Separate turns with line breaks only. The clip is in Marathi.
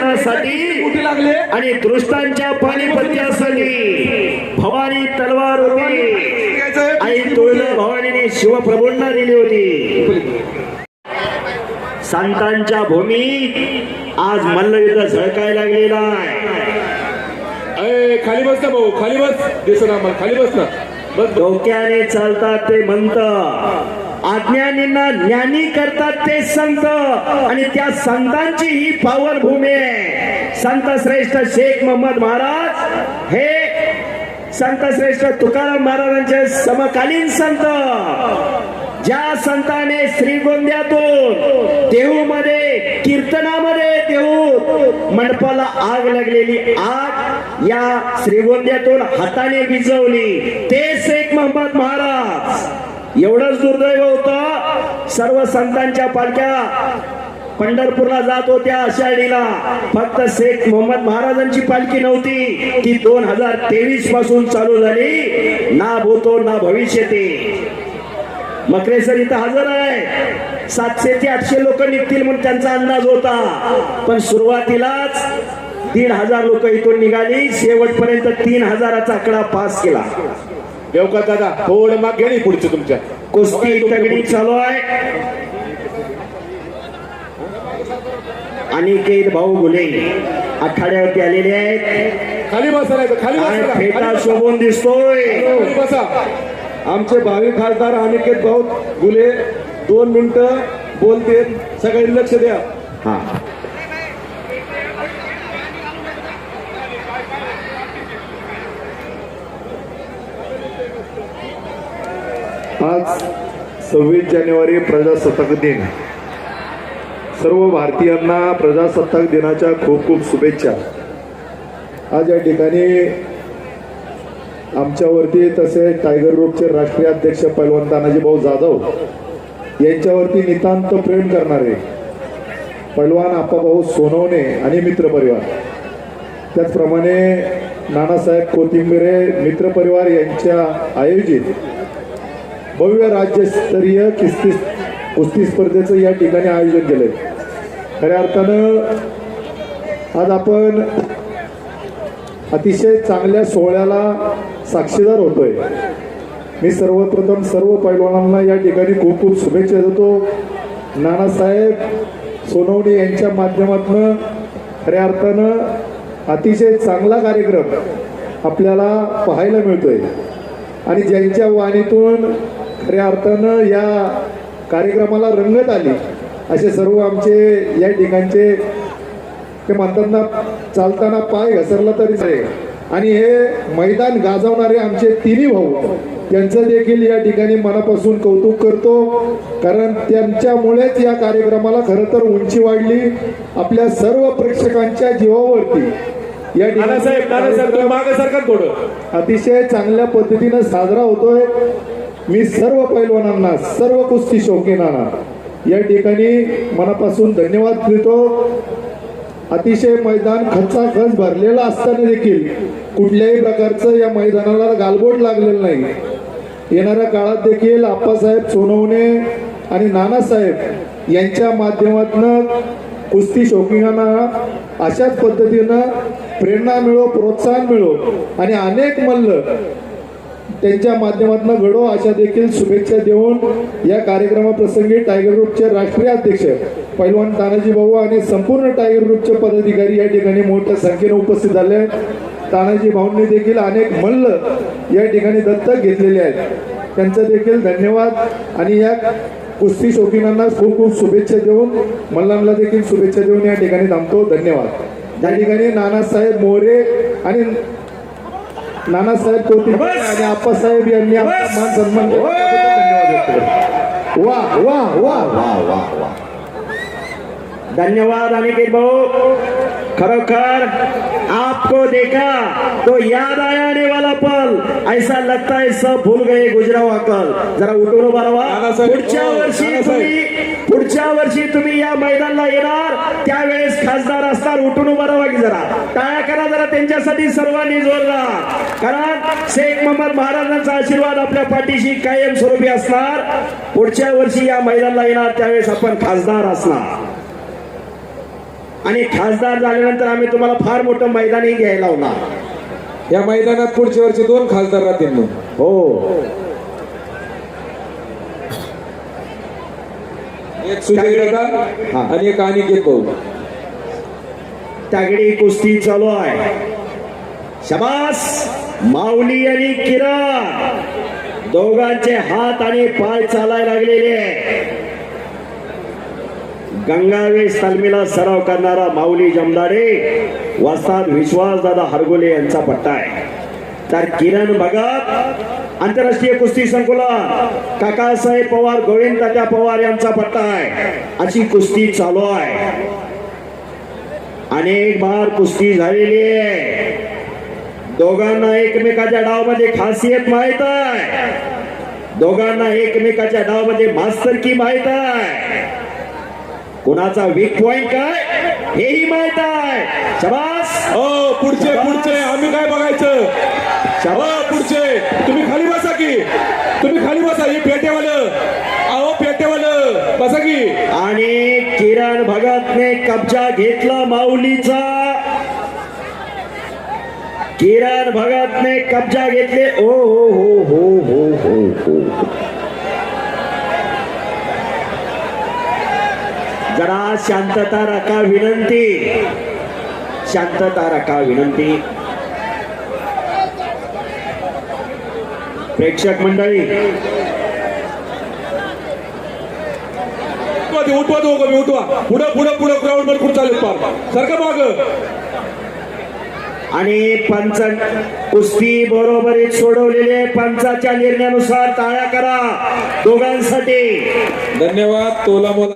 विमोचनासाठी
कुठे लागले.
आणि दृष्टांच्या पानिपत्यासाठी भवानी तलवार होती.
घ्यायचंय.
आई तुळजा भवानीने शिवप्रभूंना दिली होती. संतांच्या भूमीत आज मल्लयुद्ध झळकायला लागलेला आहे.
खाली बस ना भाऊ खाली बस. दिसना मला खाली बस ना. बस.
डोक्याने चालतात ते म्हणत अज्ञानींना ज्ञानी करतात ते संत. आणि त्या संतांची ही पावन भूमी आहे. संत श्रेष्ठ शेख मोहम्मद महाराज हे संत श्रेष्ठ तुकाराम महाराजांचे समकालीन संत. ज्या संताने श्रीगोंद्यातून देहूमध्ये कीर्तनामध्ये देहू मंडपाला आग लागलेली आग या श्रीगोंद्यातून हाताने विजवली ते शेख मोहम्मद एवढाच दुर्दैव होता. सर्व संतांच्या पालख्या पंढरपूरला जात होत्या आषाढीला फक्त शेख मोहम्मद महाराजांची पालखी नव्हती. ती दोन हजार तेवीसपासून चालू झाली. ना भूतो ना भविष्य ते मकरेसर इथं हजर आहे. सातशे ते आठशे लोक निघतील म्हणून त्यांचा अंदाज होता. पण सुरुवातीलाच दीड हजार लोक इथून निघाली. शेवटपर्यंत तीन हजाराचा आकडा पास केला.
देवका दादा थोडं माग घ्या नाही पुढचं तुमच्या.
कुस्ती तगडी चालू आहे. अनिकेत भाऊ गुले आखाड्यावरती आलेले आहेत.
खाली बसा नाही तर खाली बसा
फेटा. शोभून दिसतोय.
खाली बसा.
आमचे भावी खासदार अनिकेत भाऊ गुले दोन मिनिटं बोलते सगळ्यांनी लक्ष द्या.
हा
आज सव्वीस जानेवारी प्रजासत्ताक दिन. सर्व भारतीयांना प्रजासत्ताक दिनाच्या खूप खूप शुभेच्छा. आज या ठिकाणी आमच्यावरती तसे टायगर ग्रुपचे राष्ट्रीय अध्यक्ष पैलवान तानाजी भाऊ जाधव यांच्यावरती नितांत प्रेम करणारे पैलवान आप्पाभाऊ सोनवणे आणि मित्रपरिवार त्याचप्रमाणे नानासाहेब कोथिंबिरे मित्रपरिवार यांच्या आयोजित भव्य राज्यस्तरीय किस्ती कुस्ती स्पर्धेचं या ठिकाणी आयोजन केलंय. खऱ्या अर्थानं आज आपण अतिशय चांगल्या सोहळ्याला साक्षीदार होतोय. मी सर्वप्रथम सर्व पैलवानांना या ठिकाणी खूप खूप शुभेच्छा देतो. नानासाहेब सोनवणे यांच्या माध्यमातून खऱ्या अर्थानं अतिशय चांगला कार्यक्रम आपल्याला पाहायला मिळतोय. आणि ज्यांच्या वाणीतून खऱ्या अर्थानं या कार्यक्रमाला रंगत आली. असे सर्व आमचे या ठिकाणचे ते म्हणतात ना चालताना पाय घसरला तरी चालेल. आणि हे मैदान गाजवणारे आमचे तिन्ही भाऊ त्यांचं देखील या ठिकाणी मनापासून कौतुक करतो. कारण त्यांच्यामुळेच या कार्यक्रमाला खरं तर उंची वाढली. आपल्या सर्व प्रेक्षकांच्या जीवावरती. या
थोडं.
अतिशय चांगल्या पद्धतीनं साजरा होतोय. मी सर्व पैलवानांना सर्व कुस्ती शौकीनांना या ठिकाणी मनापासून धन्यवाद देतो. अतिशय मैदान खचाखच भरलेलं असताना देखील कुठल्याही प्रकारचं या मैदानाला गालबोट लागलेलं नाही. येणाऱ्या काळात देखील आप्पासाहेब सोनवणे आणि नानासाहेब यांच्या माध्यमातून कुस्ती शौकीनांना अशाच पद्धतीनं प्रेरणा मिळो प्रोत्साहन मिळो आणि अनेक मल्ल त्यांच्या माध्यमातून घडो अशा देखील शुभेच्छा देऊन या कार्यक्रमाप्रसंगी टायगर ग्रुपचे राष्ट्रीय अध्यक्ष पैलवान तानाजी भाऊ आणि संपूर्ण टायगर ग्रुपचे पदाधिकारी या ठिकाणी मोठ्या संख्येने उपस्थित झाले आहेत. तानाजी भाऊंनी देखील अनेक मल्ल या ठिकाणी दत्तक घेतलेले आहेत. त्यांचं देखील धन्यवाद आणि या कुस्ती शौकीनांना खूप खूप शुभेच्छा देऊन मल्लांना देखील शुभेच्छा देऊन या ठिकाणी थांबतो. धन्यवाद. या ठिकाणी नानासाहेब मोरे आणि नानासाहेब कोथिंबीर आणि आप्पासाहेब यांनी आपला मान सन्मान केला त्याबद्दल धन्यवाद व्यक्त करतो. वा वा वा
वाह वाह वाह धन्यवाद अनिकेत भाऊ खरोखर आपको देखा तो याद आया आने वाला पल। ऐसा लगता है सब भूल गए गुजराव अकल जरा उठून
नानासाहेब,
पुढच्या वर्षी. तुम्ही पुढच्या वर्षी तुम्ही या मैदानाला येणार त्यावेळेस खासदार असणार उठून उभा राहा की जरा. टाळ्या करा जरा त्यांच्यासाठी सर्वांनी जोरदार कारण शेख मोहम्मद महाराजांचा आशीर्वाद आपल्या पाठीशी कायम स्वरूपी असणार. पुढच्या वर्षी या मैदानाला येणार त्यावेळेस आपण खासदार असणार. आणि खासदार झाल्यानंतर आम्ही तुम्हाला फार मोठं मैदानही घ्यायला होणार
या मैदानात पुढच्या वर्षी दोन खासदार राहतील मग.
हो.
एक सुजय दादा
हा.
आणि एक अनिकेत भाऊ.
तागडी कुस्ती चालू आहे. शबास! माऊली आणि किरण. दोघांचे हात आणि पाय चालायला लागलेले आहे. गंगावेश तालमीला सराव करणारा माऊली जमदाडे वस्ताद विश्वासदादा हरगोले यांचा पट्टा आहे. तर किरण भगत आंतरराष्ट्रीय कुस्ती संकुला काकासाहेब पवार गोविंद तात्या पवार यांचा पट्टा आहे. अशी कुस्ती चालू आहे. अनेक बार कुस्ती झालेली आहे. दोघांना एकमेकाच्या डावमध्ये खासियत माहीत आहे. दोघांना एकमेकाच्या डावमध्ये मास्तर की माहीत आहे. कुणाचा वीक पॉइंट काय? हेही माहीत आहे. शबास.
हो पुढचे पुढचे. आम्ही काय बघायचं? हो पुढचे. तुम्ही खाली बसा की. तुम्ही खाली बसा हे पेटेवालं. अहो पेटेवालं. बसा की.
आणि किरण भगतने कब्जा घेतला माऊलीचा. किरण भगतने कब्जा घेतले. ओ हो हो हो हो हो हो. जरा शांतता राखा विनंती. शांतता राखा विनंती. प्रेक्षक मंडळी.
उठवा ते मी उठवा. पुढं पुढं पुढं ग्राउंड वर कुठं चालेल पार? सारखं माग.
आणि पंच कुस्ती बरोबरीत सोडवलेले पंचाच्या निर्णयानुसार टाळ्या करा. दोघांसाठी.
धन्यवाद. तोला मोला